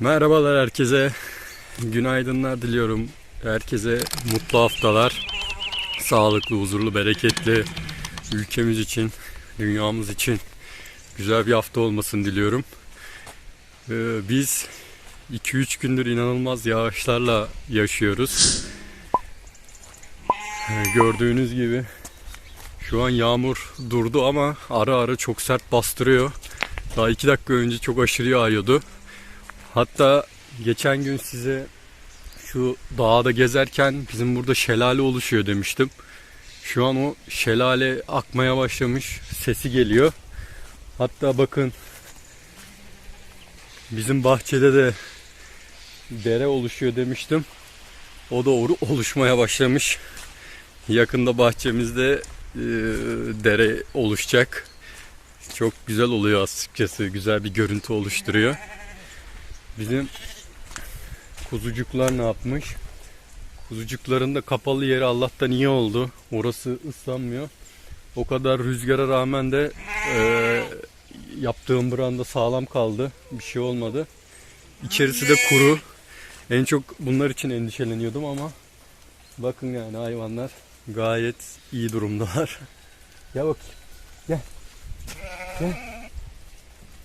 Merhabalar herkese. Günaydınlar diliyorum. Herkese mutlu haftalar. Sağlıklı, huzurlu, bereketli ülkemiz için, dünyamız için güzel bir hafta olmasını diliyorum. Ee, biz 2-3 gündür inanılmaz yağışlarla yaşıyoruz. Ee, gördüğünüz gibi şu an yağmur durdu ama ara ara çok sert bastırıyor. Daha 2 dakika önce çok aşırı yağıyordu. Hatta geçen gün size şu dağda gezerken bizim burada şelale oluşuyor demiştim. Şu an o şelale akmaya başlamış. Sesi geliyor. Hatta bakın bizim bahçede de dere oluşuyor demiştim. O da oluşmaya başlamış. Yakında bahçemizde e, dere oluşacak. Çok güzel oluyor açıkçası. Güzel bir görüntü oluşturuyor. Bizim kuzucuklar ne yapmış? Kuzucukların da kapalı yeri Allah'tan iyi oldu. Orası ıslanmıyor. O kadar rüzgara rağmen de e, yaptığım branda sağlam kaldı. Bir şey olmadı. İçerisi de kuru. En çok bunlar için endişeleniyordum ama bakın yani hayvanlar gayet iyi durumdalar. Gel bakayım. Gel. Gel.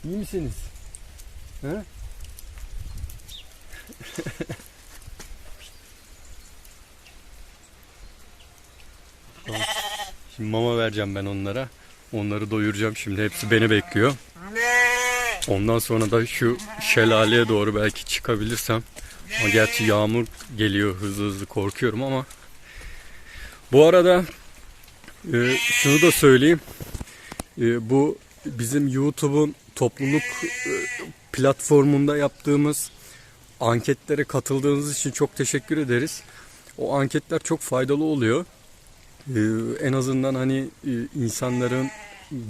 İyi misiniz? He? Şimdi mama vereceğim ben onlara. Onları doyuracağım şimdi. Hepsi beni bekliyor. Ondan sonra da şu şelaleye doğru belki çıkabilirsem. Ama gerçi yağmur geliyor hızlı hızlı korkuyorum ama. Bu arada e, şunu da söyleyeyim. E, bu bizim YouTube'un topluluk e, platformunda yaptığımız anketlere katıldığınız için çok teşekkür ederiz. O anketler çok faydalı oluyor. Ee, en azından hani e, insanların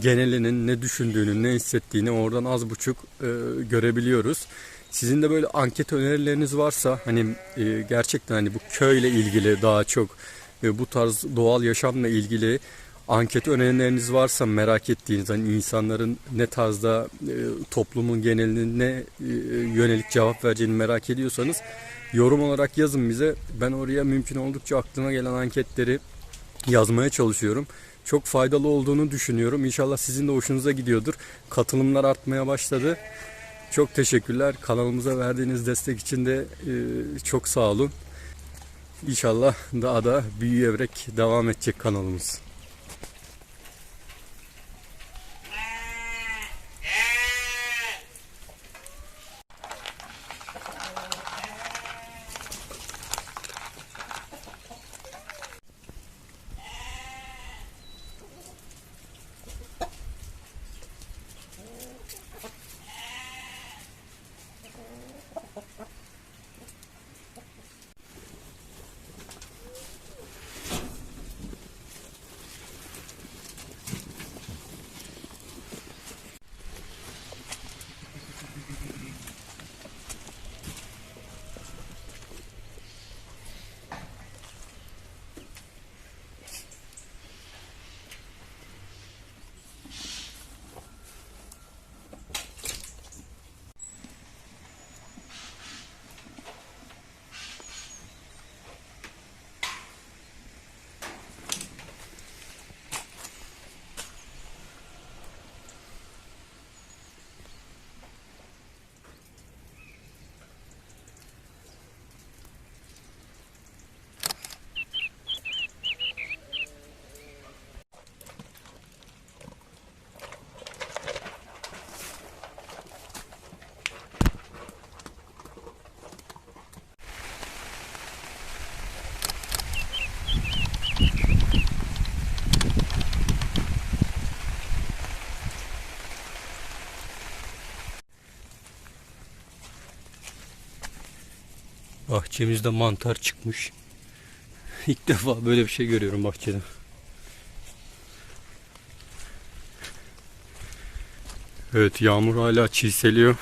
genelinin ne düşündüğünü, ne hissettiğini oradan az buçuk e, görebiliyoruz. Sizin de böyle anket önerileriniz varsa hani e, gerçekten hani bu köyle ilgili daha çok bu tarz doğal yaşamla ilgili anket önerileriniz varsa merak ettiğiniz hani insanların ne tarzda e, toplumun genelinin ne e, yönelik cevap vereceğini merak ediyorsanız yorum olarak yazın bize. Ben oraya mümkün oldukça aklıma gelen anketleri yazmaya çalışıyorum. Çok faydalı olduğunu düşünüyorum. İnşallah sizin de hoşunuza gidiyordur. Katılımlar artmaya başladı. Çok teşekkürler. Kanalımıza verdiğiniz destek için de e, çok sağ olun. İnşallah daha da büyüyerek devam edecek kanalımız. Bahçemizde mantar çıkmış. İlk defa böyle bir şey görüyorum bahçede. Evet yağmur hala çiseliyor.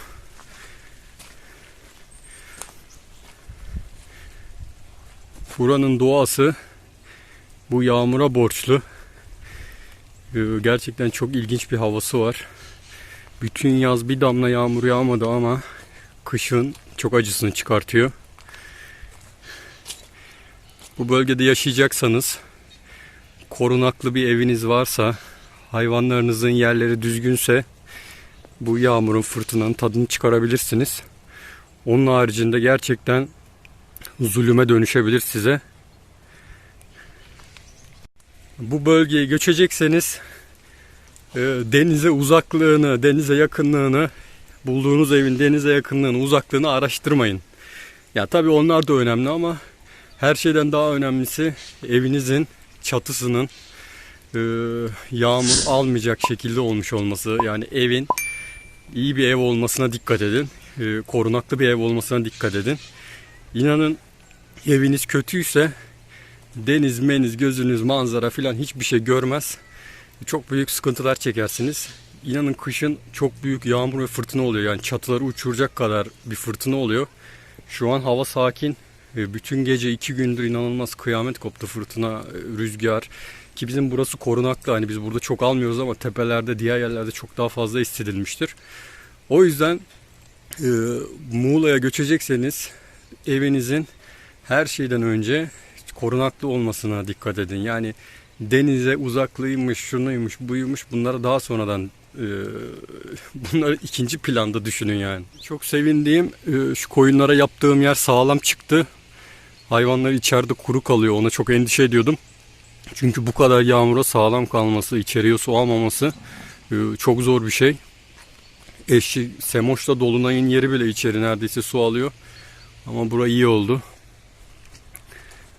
Buranın doğası bu yağmura borçlu. Ee, Gerçekten çok ilginç bir havası var. Bütün yaz bir damla yağmur yağmadı ama kışın çok acısını çıkartıyor. Bu bölgede yaşayacaksanız korunaklı bir eviniz varsa hayvanlarınızın yerleri düzgünse bu yağmurun fırtınanın tadını çıkarabilirsiniz. Onun haricinde gerçekten zulüme dönüşebilir size. Bu bölgeye göçecekseniz e, denize uzaklığını, denize yakınlığını, bulduğunuz evin denize yakınlığını, uzaklığını araştırmayın. Ya tabii onlar da önemli ama her şeyden daha önemlisi evinizin çatısının e, yağmur almayacak şekilde olmuş olması. Yani evin iyi bir ev olmasına dikkat edin. E, korunaklı bir ev olmasına dikkat edin. İnanın eviniz kötüyse deniz, meniz, gözünüz, manzara filan hiçbir şey görmez. Çok büyük sıkıntılar çekersiniz. İnanın kışın çok büyük yağmur ve fırtına oluyor. Yani çatıları uçuracak kadar bir fırtına oluyor. Şu an hava sakin. E, Bütün gece iki gündür inanılmaz kıyamet koptu fırtına, e, rüzgar. Ki bizim burası korunaklı. Hani biz burada çok almıyoruz ama tepelerde, diğer yerlerde çok daha fazla hissedilmiştir. O yüzden e, Muğla'ya göçecekseniz evinizin her şeyden önce korunaklı olmasına dikkat edin. Yani denize uzaklığıymış, şunuymuş, buymuş bunları daha sonradan e, bunları ikinci planda düşünün yani. Çok sevindiğim e, şu koyunlara yaptığım yer sağlam çıktı. Hayvanlar içeride kuru kalıyor. Ona çok endişe ediyordum. Çünkü bu kadar yağmura sağlam kalması, içeriye su almaması e, çok zor bir şey. Eşi Semoş'ta Dolunay'ın yeri bile içeri neredeyse su alıyor. Ama bura iyi oldu.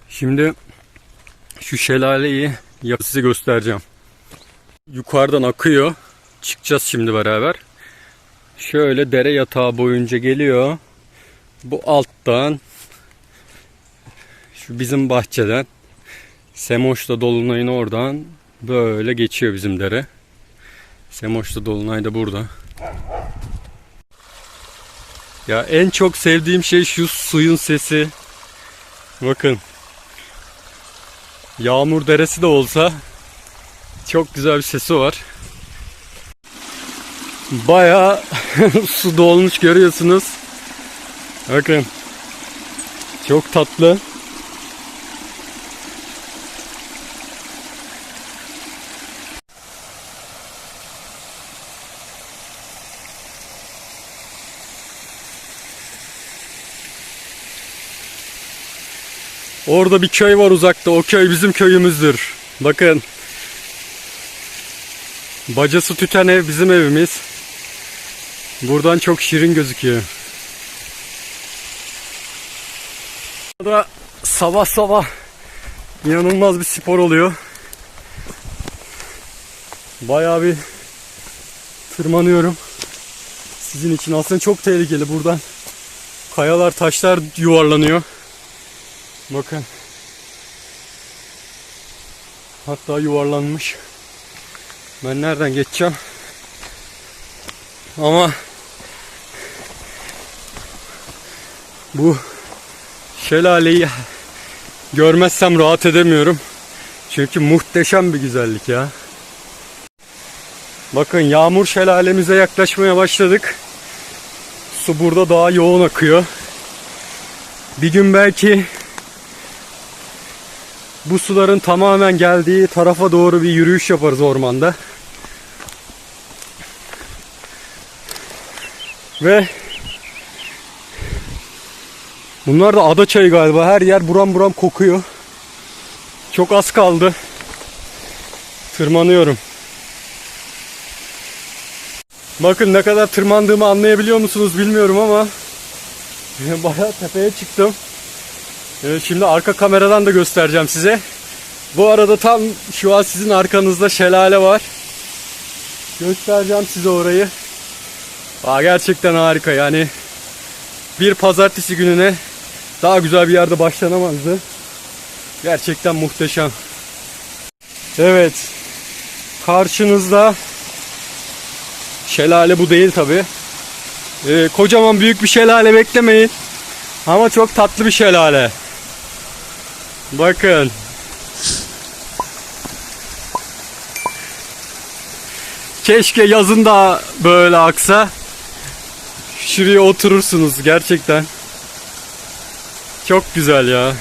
Şimdi şu şelaleyi size göstereceğim. Yukarıdan akıyor. Çıkacağız şimdi beraber. Şöyle dere yatağı boyunca geliyor. Bu alttan şu bizim bahçeden Semoş'ta Dolunay'ın oradan böyle geçiyor bizim dere. Semoş'ta Dolunay da burada. Ya en çok sevdiğim şey şu suyun sesi. Bakın. Yağmur deresi de olsa çok güzel bir sesi var. Bayağı su dolmuş görüyorsunuz. Bakın. Çok tatlı. Orada bir köy var uzakta. O köy bizim köyümüzdür. Bakın. Bacası tüten ev bizim evimiz. Buradan çok şirin gözüküyor. Burada sabah sabah inanılmaz bir spor oluyor. Bayağı bir tırmanıyorum. Sizin için aslında çok tehlikeli buradan. Kayalar, taşlar yuvarlanıyor. Bakın. Hatta yuvarlanmış. Ben nereden geçeceğim? Ama bu şelaleyi görmezsem rahat edemiyorum. Çünkü muhteşem bir güzellik ya. Bakın yağmur şelalemize yaklaşmaya başladık. Su burada daha yoğun akıyor. Bir gün belki bu suların tamamen geldiği tarafa doğru bir yürüyüş yaparız ormanda. Ve bunlar da ada çayı galiba. Her yer buram buram kokuyor. Çok az kaldı. Tırmanıyorum. Bakın ne kadar tırmandığımı anlayabiliyor musunuz bilmiyorum ama bayağı tepeye çıktım. Ee, Şimdi arka kameradan da göstereceğim size. Bu arada tam şu an sizin arkanızda şelale var. Göstereceğim size orayı. Aa, gerçekten harika yani. Bir pazartesi gününe daha güzel bir yerde başlanamazdı. Gerçekten muhteşem. Evet. Karşınızda şelale bu değil tabi. kocaman büyük bir şelale beklemeyin. Ama çok tatlı bir şelale. Bakın. Keşke yazın da böyle aksa. şuraya oturursunuz gerçekten. Çok güzel ya.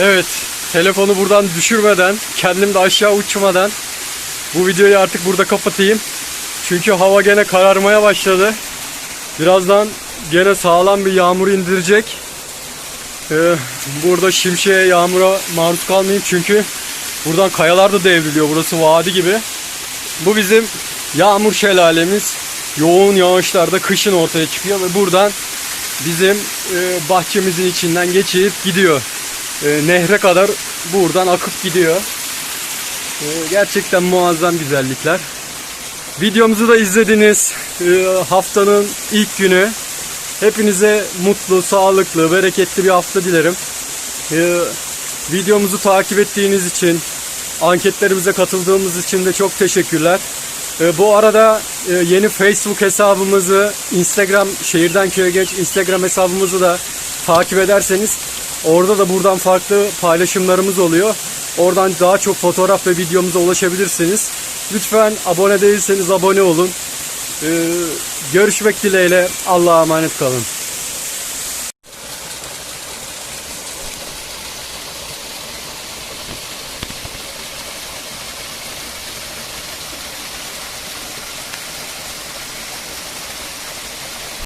Evet, telefonu buradan düşürmeden, kendim de aşağı uçmadan bu videoyu artık burada kapatayım. Çünkü hava gene kararmaya başladı. Birazdan gene sağlam bir yağmur indirecek. Ee, burada şimşeğe, yağmura maruz kalmayayım çünkü buradan kayalar da devriliyor. Burası vadi gibi. Bu bizim yağmur şelalemiz. Yoğun yağışlarda kışın ortaya çıkıyor ve buradan bizim e, bahçemizin içinden geçip gidiyor. E, nehre kadar buradan akıp gidiyor. E, gerçekten muazzam güzellikler. Videomuzu da izlediniz. E, haftanın ilk günü. Hepinize mutlu, sağlıklı, bereketli bir hafta dilerim. E, videomuzu takip ettiğiniz için, anketlerimize katıldığımız için de çok teşekkürler. E, bu arada e, yeni Facebook hesabımızı, Instagram şehirden köye geç Instagram hesabımızı da takip ederseniz orada da buradan farklı paylaşımlarımız oluyor. Oradan daha çok fotoğraf ve videomuza ulaşabilirsiniz. Lütfen abone değilseniz abone olun. E, görüşmek dileğiyle Allah'a emanet kalın.